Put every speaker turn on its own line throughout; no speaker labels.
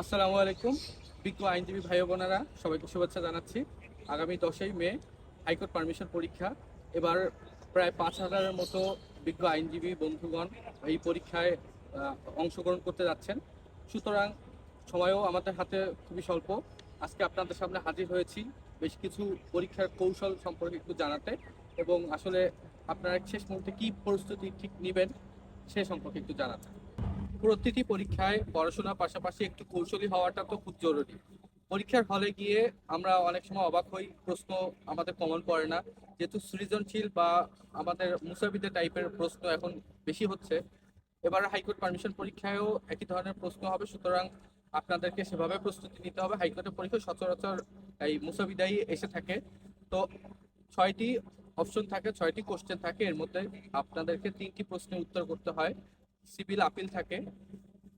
আসসালামু আলাইকুম, বিজ্ঞ আইনজীবী ভাই বোনেরা, সবাইকে শুভেচ্ছা জানাচ্ছি। আগামী দশই মে, হাইকোর্ট পারমিশন পরীক্ষা। এবার প্রায় পাঁচ হাজারের মতো বিজ্ঞ আইনজীবী বন্ধুগণ এই পরীক্ষায় অংশগ্রহণ করতে যাচ্ছেন। সুতরাং সময়ও আমাদের হাতে খুবই স্বল্প। আজকে আপনাদের সামনে হাজির হয়েছি বেশ কিছু পরীক্ষার কৌশল সম্পর্কে একটু জানাতে এবং আসলে আপনারা শেষ মুহূর্তে কী প্রস্তুতি ঠিক নেবেন সে সম্পর্কে একটু জানাতে। প্রতিটি পরীক্ষায় পড়াশোনার পাশাপাশি একটু কৌশলী হওয়াটা তো খুব জরুরি। পরীক্ষার হলে গিয়ে আমরা অনেক সময় অবাক হই, প্রশ্ন আমাদের কমন পড়ে না। যেহেতু সৃজনশীল বা আমাদের মুসাবিদের টাইপের প্রশ্ন এখন বেশি হচ্ছে, এবার হাইকোর্ট পারমিশন পরীক্ষায়ও একই ধরনের প্রশ্ন হবে। সুতরাং আপনাদেরকে সেভাবে প্রস্তুতি নিতে হবে। হাইকোর্টের পরীক্ষা সচরাচর এই মুসাবিদাই এসে থাকে। তো ছয়টি অপশন থাকে, ছয়টি কোশ্চেন থাকে। এর মধ্যে আপনাদেরকে তিনটি প্রশ্নের উত্তর করতে হয়। সিভিল আপিল থাকে,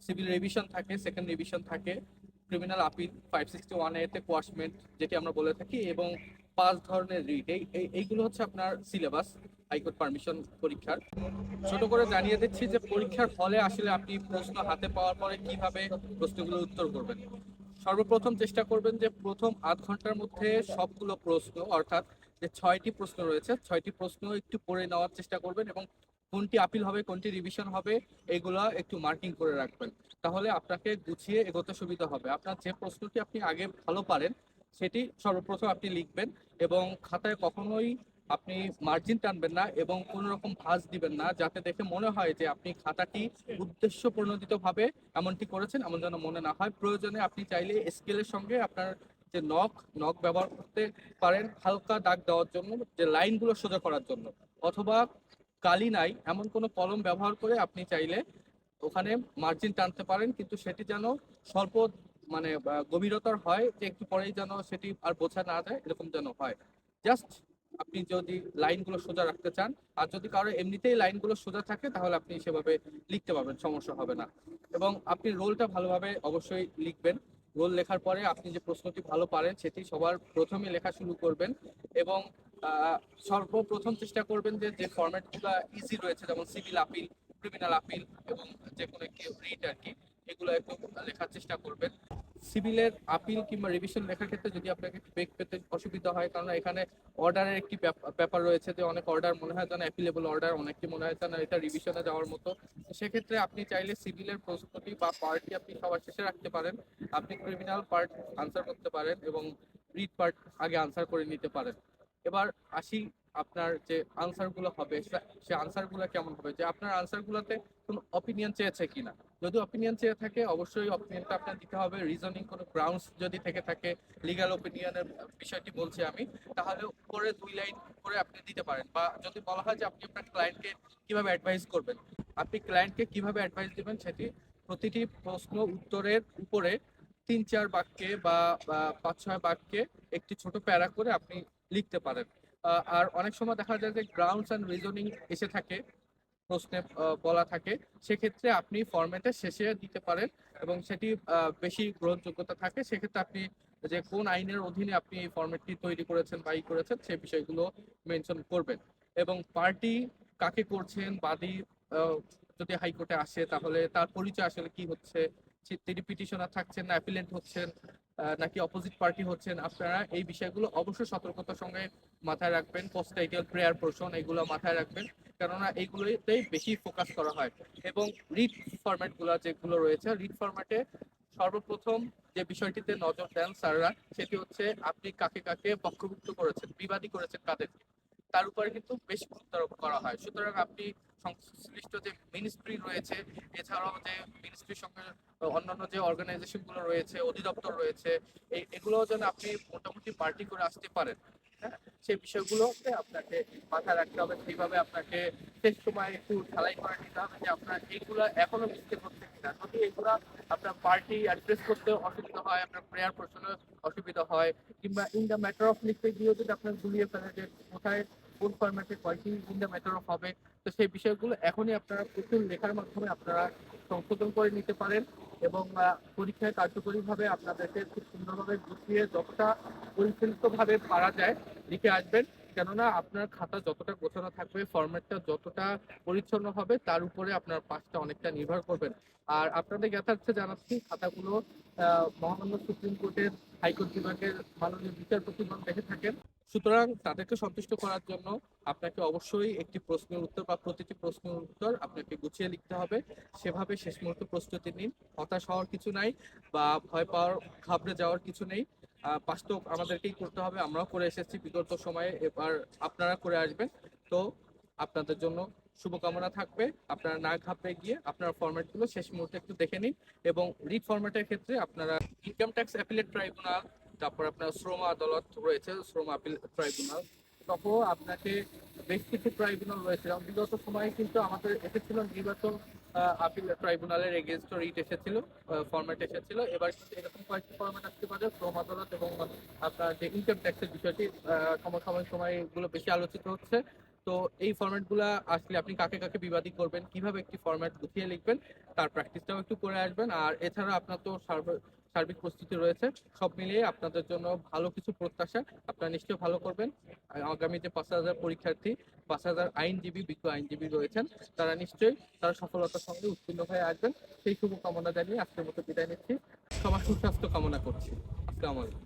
সিভিল রিভিশন থাকে, সেকেন্ড রিভিশন থাকে, criminal appeal five sixty one এতে কোয়াশমেন্ট যেটি আমরা বলে থাকি এবং পাঁচ ধরনের রিট। এই, এই- এইগুলো হচ্ছে আপনার সিলেবাস, হাইকোর্ট পারমিশন পরীক্ষার। ছোট করে জানিয়ে দিচ্ছি যে পরীক্ষার ফলে আসলে আপনি প্রশ্ন হাতে পাওয়ার পরে কীভাবে প্রশ্নগুলোর উত্তর করবেন। সর্বপ্রথম চেষ্টা করবেন যে প্রথম আধ ঘণ্টার মধ্যে সবগুলো প্রশ্ন, অর্থাৎ যে ছয়টি প্রশ্ন রয়েছে, ছয়টি প্রশ্ন একটু পড়ে নেওয়ার চেষ্টা করবেন এবং কোনটি আপিল হবে, কোনটি রিভিশন হবে, এগুলা একটু মার্কিং করে রাখবেন। তাহলে আপনাকে গুছিয়ে এগোতে সুবিধা হবে। আপনার যে প্রশ্নটি আপনি আগে ভালো পারেন, সেটি সর্বপ্রথম আপনি লিখবেন এবং খাতায় কখনোই আপনি মার্জিন টানবেন না এবং কোনো রকম ভাঁজ দিবেন না, যাতে দেখে মনে হয় যে আপনি খাতাটি উদ্দেশ্য প্রণোদিত ভাবে এমনটি করেছেন, এমন যেন মনে না হয়। প্রয়োজনে আপনি চাইলে স্কেলের সঙ্গে আপনার যে নখ নখ ব্যবহার করতে পারেন, হালকা দাগ দেওয়ার জন্য, যে লাইনগুলো সোজা করার জন্য। অথবা কালি নাই, এমন কোনো কলম ব্যবহার করে আপনি চাইলে ওখানে মার্জিন টানতে পারেন, কিন্তু সেটি যেন স্বল্প মানে গভীরতার হয়, যে একটু পরেই যেন সেটি আর বোঝা না যায়, এরকম যেন হয়। জাস্ট আপনি যদি লাইনগুলো সোজা রাখতে চান, আর যদি কারও এমনিতেই লাইনগুলো সোজা থাকে, তাহলে আপনি সেভাবে লিখতে পারবেন, সমস্যা হবে না। এবং আপনি রোলটা ভালোভাবে অবশ্যই লিখবেন। রোল লেখার পরে আপনি যে প্রশ্নটি ভালো পারেন, সেটি সবার প্রথমে লেখা শুরু করবেন এবং সর্বপ্রথম চেষ্টা করবেন যে যে ফরম্যাটগুলো ইজি রয়েছে, যেমন সিভিল আপিল ক্রিমিনাল আপিল এবং যে কোনো একটি রিট আর কি, এগুলো একটু লেখার চেষ্টা করবেন। সিভিলের আপিল কিংবা রিভিশন লেখার ক্ষেত্রে যদি আপনাকে বেগ পেতে অসুবিধা হয় কারণ এখানে অর্ডারের একটি ব্যাপ- ব্যাপার রয়েছে যে, অনেক অর্ডার মনে হয় যেন অ্যাপিলেবল অর্ডার অনেকটি মনে হয় যেন এটা রিভিশনে যাওয়ার মতো। সেক্ষেত্রে আপনি চাইলে সিভিলের প্রশ্নটি বা পার্টটি আপনি সবার শেষে রাখতে পারেন। আপনি ক্রিমিনাল পার্ট আনসার করতে পারেন এবং রিড পার্ট আগে আনসার করে নিতে পারেন। এবার আসি আপনার যে আনসারগুলো হবে, সে- আনসারগুলো কেমন হবে? যে আপনার আনসারগুলোতে কোনো অপিনিয়ন চেয়েছে কিনা? যদি অপিনিয়ন চেয়ে থাকে, অবশ্যই অপিনিয়নটা আপনার দিতে হবে। রিজনিং কোনো গ্রাউন্ডস যদি থেকে থাকে লিগ্যাল অপিনিয়নের বিষয়টি বলছি আমি, তাহলে উপরে দুই লাইন করে আপনি দিতে পারেন। বা যদি বলা হয় যে আপনি আপনার ক্লায়েন্টকে কীভাবে অ্যাডভাইস করবেন? আপনি ক্লায়েন্টকে কীভাবে অ্যাডভাইস দেবেন সেটি প্রতিটি প্রশ্ন উত্তরের উপরে তিন, চার বাক্যে বা, পাঁচ, ছয় বাক্যে একটি ছোট প্যারা করে আপনি লিখতে পারেন। আর অনেক সময় দেখা যায় যে গ্রাউন্ডস অ্যান্ড রিজনিং এসে থাকে, প্রশ্নে বলা থাকে। সেক্ষেত্রে আপনি ফরম্যাটে শেষে দিতে পারেন এবং সেটি বেশি গ্রহণযোগ্যতা থাকে। সেক্ষেত্রে আপনি যে কোন আইনের অধীনে আপনি এই ফরম্যাটটি তৈরি করেছেন বা ই করেছেন, সেই বিষয়গুলো মেনশন করবেন। এবং পার্টি কাকে করছেন, বাদী যদি হাইকোর্টে আসে, তাহলে তার পরিচয় আসলে কি হচ্ছে? তিনি পিটিশনার থাকছেন না অ্যাপিলেন্ট হচ্ছেন নাকি অপোজিট পার্টি হচ্ছেন আপনারা? এই বিষয়গুলো অবশ্যই সতর্কতার সঙ্গে মাথায় রাখবেন। পোস্ট টাইটেল প্রেয়ার পোর্শন এগুলো মাথায় রাখবেন। কেননা এইগুলোতেই বেশি ফোকাস করা হয়। এবং রিড ফরম্যাটগুলো যেগুলো রয়েছে রিড ফরম্যাটে সর্বপ্রথম যে বিষয়টিতে নজর দেন স্যাররা, সেটি হচ্ছে আপনি কাকে কাকে পক্ষভুক্ত করেছেন, বিবাদী করেছেন কাদেরকে। তার উপরে কিন্তু বেশি গুরুত্ব আরোপ করা হয়। সুতরাং আপনি সংশ্লিষ্ট যে মিনিস্ট্রি রয়েছে, এছাড়াও যে মিনিস্ট্রির সঙ্গে অন্যান্য যে অর্গানাইজেশনগুলো রয়েছে, অধিদপ্তর রয়েছে এই এগুলো যেন আপনি মোটামুটি পার্টি করে আসতে পারেন হ্যাঁ? সেই বিষয়গুলোতে আপনাকে মাথায় রাখতে হবে। সেইভাবে আপনাকে শেষ সময় একটু ঢালাই করে নিতে হবে যে আপনার এইগুলো এখনও মিস্টেক হচ্ছে কিনা। যদি এগুলা আপনার পার্টি অ্যাড্রেস করতে অসুবিধা হয়, আপনার প্রেয়ার পোর্শনে অসুবিধা হয়, কিংবা ইন দ্য ম্যাটার অফ লিখতে গিয়েও যদি আপনার গুলিয়ে ফেলে যে কোথায় কোন ফরম্যাটে কয়টি ইন দ্য ম্যাটার অফ হবে, তো সেই বিষয়গুলো এখনই আপনারা প্রচুর লেখার মাধ্যমে আপনারা সংশোধন করে নিতে পারেন এবং পরীক্ষায় কার্যকরীভাবে আপনাদেরকে খুব সুন্দরভাবে গুছিয়ে যতটা পরিচালিতভাবে পারা যায় লিখে আসবেন। কেননা আপনার খাতা যতটা গোছানো থাকবে ফরম্যাটটা যতটা পরিচ্ছন্ন হবে, তার উপরে আপনার পাসটা অনেকটা নির্ভর করবেন আর আপনাদের জ্ঞাতার্থে জানাচ্ছি, খাতাগুলো মহামান্য সুপ্রিম কোর্টের হাইকোর্ট বিভাগের মাননীয় বিচারপতিগণ দেখে থাকেন। সুতরাং তাদেরকে সন্তুষ্ট করার জন্য আপনাকে অবশ্যই একটি প্রশ্নের উত্তর বা প্রতিটি প্রশ্নের উত্তর আপনাকে গুছিয়ে লিখতে হবে। সেভাবে শেষ মুহূর্তে প্রস্তুতি নিন। হতাশ হওয়ার কিছু নাই বা ভয় পাওয়ার, ঘাবড়ে যাওয়ার কিছু নেই। তো আমাদেরকেই করতে হবে। আমরাও করে এসেছি বিগত সময়ে, এবার আপনারা করে আসবেন। তো আপনাদের জন্য শুভকামনা থাকবে। আপনারা না ঘাবড়ে গিয়ে আপনার ফরম্যাটগুলো শেষ মুহূর্তে একটু দেখে নিন এবং রিড ফরম্যাটের ক্ষেত্রে আপনারা ইনকাম ট্যাক্স অ্যাপিলেট ট্রাইব্যুনাল তারপর আপনার শ্রম আদালত রয়েছে, শ্রম আপিল ট্রাইব্যুনাল। সহ আপনাকে বেশ কিছু ট্রাইব্যুনাল রয়েছে। যেমন বিগত সময়ে কিন্তু আমাদের এসেছিল নির্বাচন আপিল ট্রাইব্যুনালের এগেনস্ট রিট এসেছিল ফরম্যাট এসেছিল। এবার কিন্তু এরকম কয়েকটি ফরম্যাট আসতে পারে, শ্রম আদালত এবং আপনার যে ইনকাম ট্যাক্সের বিষয়টি সমসাময়িক সময় এগুলো বেশি আলোচিত হচ্ছে। তো এই ফরম্যাটগুলো আসলে আপনি কাকে কাকে বিবাদী করবেন, কীভাবে একটি ফরম্যাট গুছিয়ে লিখবেন, তার প্র্যাকটিসটাও একটু করে আসবেন। আর এছাড়া আপনার তো সার্ব- সার্বিক প্রস্তুতি রয়েছে, সব মিলিয়ে আপনাদের জন্য ভালো কিছু প্রত্যাশা আপনারা নিশ্চয়ই ভালো করবেন। আগামী যে পাঁচ হাজার পরীক্ষার্থী, পাঁচ হাজার আইনজীবী, বিজ্ঞ আইনজীবী রয়েছেন, তারা নিশ্চয়ই তারা সফলতার সঙ্গে উত্তীর্ণ হয়ে আসবেন। সেই শুভকামনা জানিয়ে আজকের মতো বিদায় নিচ্ছি। সবার সুস্বাস্থ্য কামনা করছি। আসসালামু আলাইকুম।